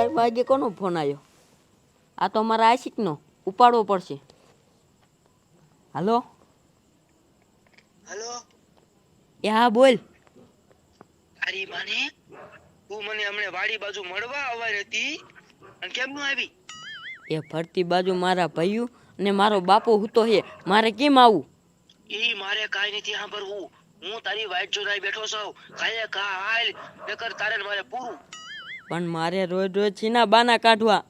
અગિયાર કોનો ફોન આવ્યો? આ તો અમારા આશિકનો. ઉપાડવો પડશે. હાલો? હાલો? એ હા બોલ. તારી માને તું મને હમણે વાડી બાજુ મળવા આવવાની હતી. અને કેમ નું આવી? એ ફરતી બાજુ મારા ભાઈઓ અને મારો બાપો હૂતો છે મારે કેમ આવું? એ મારે કાઈ નથી સાંભળવું. હું તારી વાઈટ જોડાઈ બેઠો છું. કાલે કા હાલ નકર તારે મારે પૂરું. પણ મારે રોજ રોજ છીના બાના કાઢવા.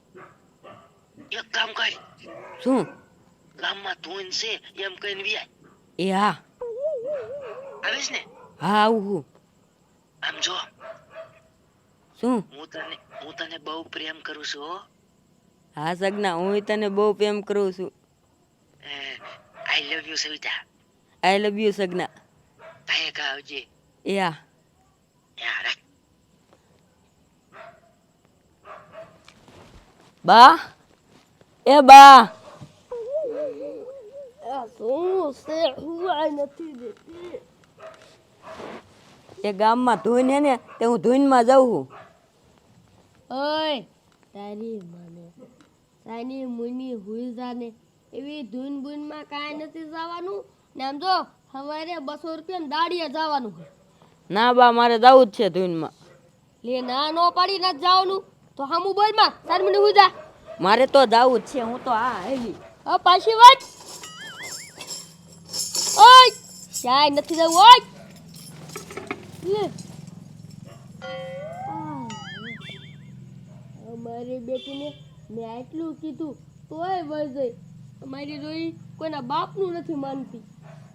એક કામ કર. શું? ગામમાં ધૂન છે એમ કહીને વિયા એ હા. આવીશ ને? હા આવું હું. આમ જો. શું? હું તને હું તને બહુ પ્રેમ કરું છું હો. હા સગના હું તને બહુ પ્રેમ કરું છું. I love you Savita. I love you Sagana. ભાઈ કાવજી યા એ હા. બા? એ બા. એ ગામમાં ધૂન હે ને તે હું ધૂનમાં જાઉં છું. ઓય તારી મને તારી મુની હુઈ જાને એવી ધૂન બૂનમાં કાંઈ નથી જવાનું? ને આમ જો સવારે બસો રૂપિયા દાડીએ જવાનું ના બા મારે જવું જ છે ધૂનમાં. લે ના નો પડી નથી જવાનું. તો હામું બોલમાં તાર મને હું જા. મારે તો જાવું જ છે હું તો આ હેલી હા પાછી વાત. ઓય ક્યાંય નથી જવું ઓય. લે. અમારી બેટીને મેં આટલું કીધું તોય વહી અમારી રોઈ કોઈના બાપનું નથી માનતી.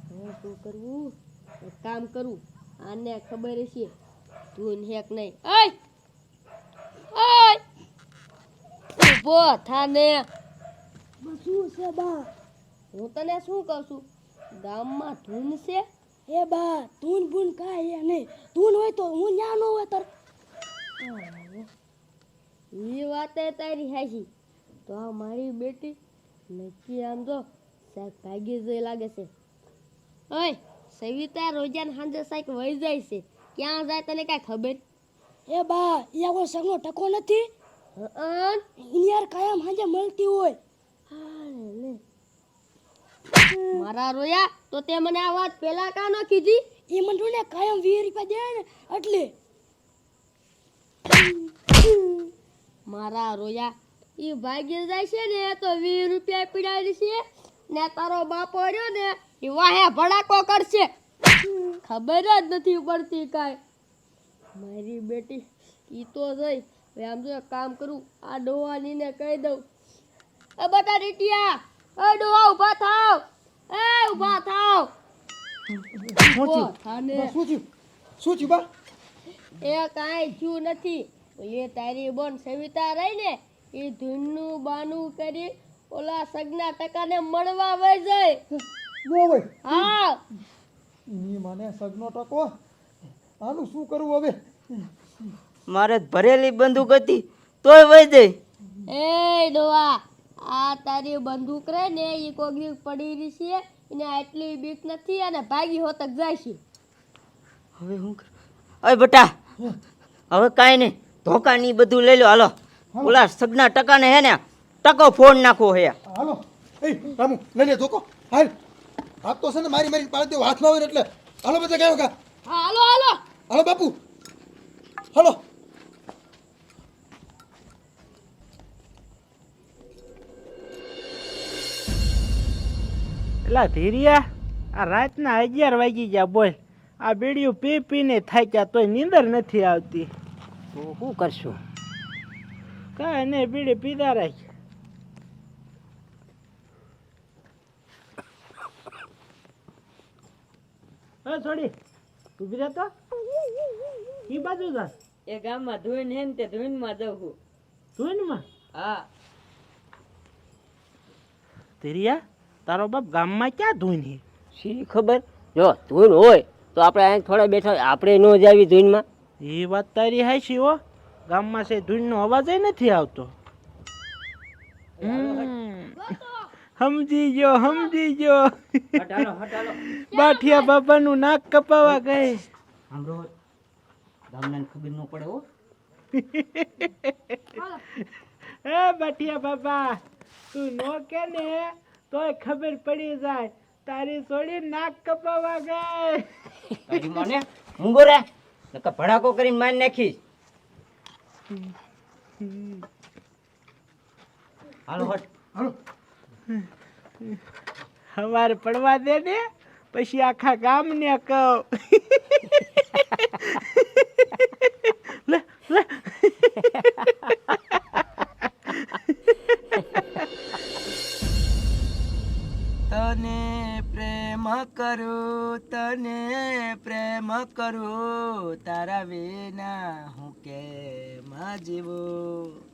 હવે શું કરવું? કામ કરું આને ખબર હશે તું હેક નહીં. ઓય. ઊભો થાને. શું છે બા? હું તને શું કહું છું? ગામમાં ધૂન છે? એ બા ધૂન ભૂન કાંઈ નહીં. ધૂન હોય તો હું ન્યા નો હોય તાર. એ વાતે તારી હાજી તો આ મારી બેટી નક્કી આમ જો સાહેબ ભાગી જઈ લાગે છે. ઓય સવિતા રોજાન સાંજે સાહેબ વહી જાય છે. ક્યાં જાય તને કાંઈ ખબર? એ બા ઈ આવો સગનો ટકો નથી? યાર કાયમ હાજે મળતી હોય. મારા રોયા તો તે મને આ વાત પહેલા કા ન કીધી? એ મને ને કાયમ 20 રૂપિયા દે ને એટલે. મારા રોયા ઈ ભાગી જાય છે ને તો વીસ રૂપિયા પીડાડી છે. ને તારો બાપો રહ્યો ને ઈ વાહે ભડાકો કરશે. ખબર જ નથી પડતી કાંઈ. મારી બેટી ઈ તો જઈ હવે આમ જો કામ કરું આ ડોહાનીને કહી દઉં. એ બટા રીટિયા એ ડોહા ઊભા થાવ એ ઊભા થાવ. શું થયું? બા એ કાંઈ થયું નથી. એ તારી બોન સવિતા રહી ને એ ધૂનનું બાનું કરી ઓલા સગના ટકાને મળવા વઈ જાય હા ની મને સગનો ટકો. આનું શું કરવું હવે? મારે ભરેલી બંદૂક હતી તોય વહી જઈ એ ડોવા આ તારી બંદૂક રે ને એ કોગરી પડી રહી છે એને આટલી બીક નથી અને ભાગી હોતક જાય છે. હવે હું કરું? અય બટા હવે કાંઈ નહીં ધોકા ની બધું લઈ લો હાલો. ઓલા સગના ટકાને હે ને ટકો ફોન નાખો હે. હાલો. એ રામુ લઈ લે ધોકો. હાલ. હાથ તો છે ને મારી મારી પાડી દેવો. હાથમાં આવે એટલે. હાલો બધા કયો કા. હાલો હાલો. હાલો બાપુ. હલો. એલા ધીરિયા આ રાતના અગિયાર વાગી ગયા બોલ. આ બીડીયું પી પીને થાક્યા તોય નીંદર નથી આવતી. હું શું કરશું? કાંઈ નહીં બીડી પીધા રાખ. હા થોડી. ઊભી રહેતો? ઈ બાજુ જા. એ ગામમાં ધૂન હે ને તે ધૂનમાં જાઉં છું. ધૂનમાં? હા. તેરિયા તારો બાપ ગામમાં ક્યાં ધૂન હે? શી ખબર? જો ધૂન હોય તો આપણે અહીં થોડા બેઠા આપણે ન જાવી ધૂનમાં. એ વાત તારી હાચી હો. ગામમાં છે ધૂનનો અવાજ નથી આવતો. હમ. સમજી ગયો સમજી ગયો બાઠિયા બાઠિયા બાબાનું નાક કપાવા ગઈ. સાંભળો ખબર ન પડે હો. એ બટિયા બાબા તું નો કે ને તોય ખબર પડી જાય. તારી સોડી નાક કપાવા ગઈ. તારી મને મૂંગો રે નકર ભડાકો કરીને માર નાખીશ. હાલો હટ. હાલો. હવારે પડવા દે ને, પછી આખા ગામને કહો. તને પ્રેમ કરું, તને પ્રેમ કરું, તારા વિના હું કેમ જીવું?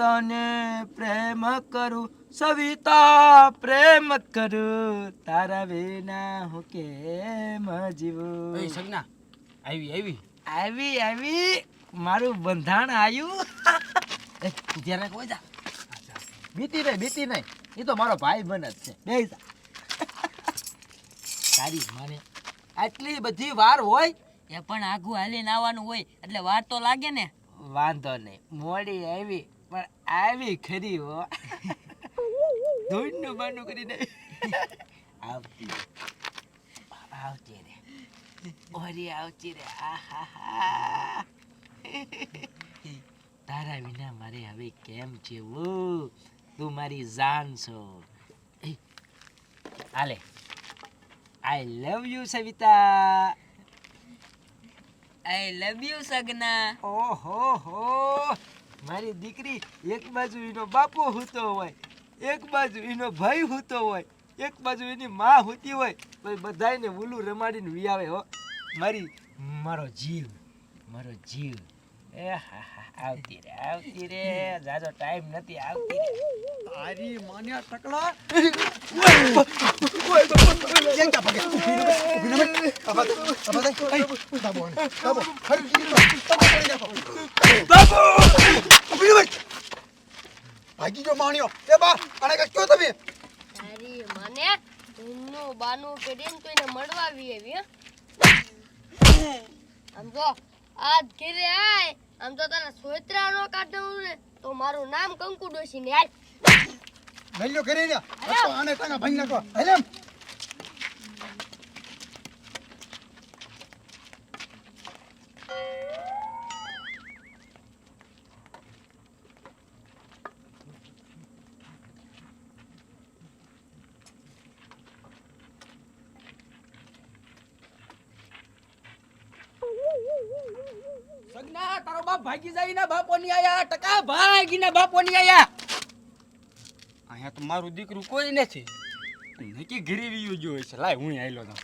તને પ્રેમ કરું સવિતા પ્રેમ કરું. તારા વિના હું કેમ જીવું? સગના આવી આવી. આવી આવી. મારું બંધાણ આવ્યું ત્યારે કોચા જા. બીતી નહીં બીતી નહીં. એ તો મારો ભાઈ બન જ છે. બે તારી મને આટલી બધી વાર હોય એ પણ આઘું હાલીને આવવાનું હોય એટલે વાર તો લાગે ને. વાંધો નહીં. મોડી આવી. આવી ખરી હો ધૂળનું બાનું કરીને આવતી આવતી રે ઓરી આવતી રે આહાહા. તારા વિના મારે હવે કેમ જીવવું તું મારી જાન છો આલે I love you Savita I love you Sagana ઓહો હો મારી દીકરી એક બાજુ એનો બાપો હૂતો હોય એક બાજુ એનો ભાઈ હૂતો હોય એક બાજુ એની માં હૂતી હોય પછી બધાને ઉલું રમાડીને વિયાવે હો. મારી મારો જીવ મારો જીવ. એ હા હા આવતી રે આવતી રે. જાજો ટાઈમ નથી આવતી તારી માન્યા ટકલા. બાબો બાબો. ઊભી ન બે. ભાગી ગયો માણ્યો. એ બા આને કઈ કયો તમે? તારી મને ધૂનનું બાનું કરીને તો એને મળવા આવી આવી? આમ જો આજ ઘેરે આય. આમ તો તને સોયત્રા નો કાઢવું ને તો મારું નામ કંકુ ડોશી ને હાલ. મેલ્યો ઘરે તો આને ટાંગા ભાઈ નાખો હાલે એમ. સગના તારો બાપ ભાગી જાય ના બાપો આયા, ટકા ભાગી ના બાપો આયા. અહીંયા તો મારું દીકરું કોઈ નથી. નક્કી ઘરે રહ્યું ગયો છે. લાય, હું આવેલો તો.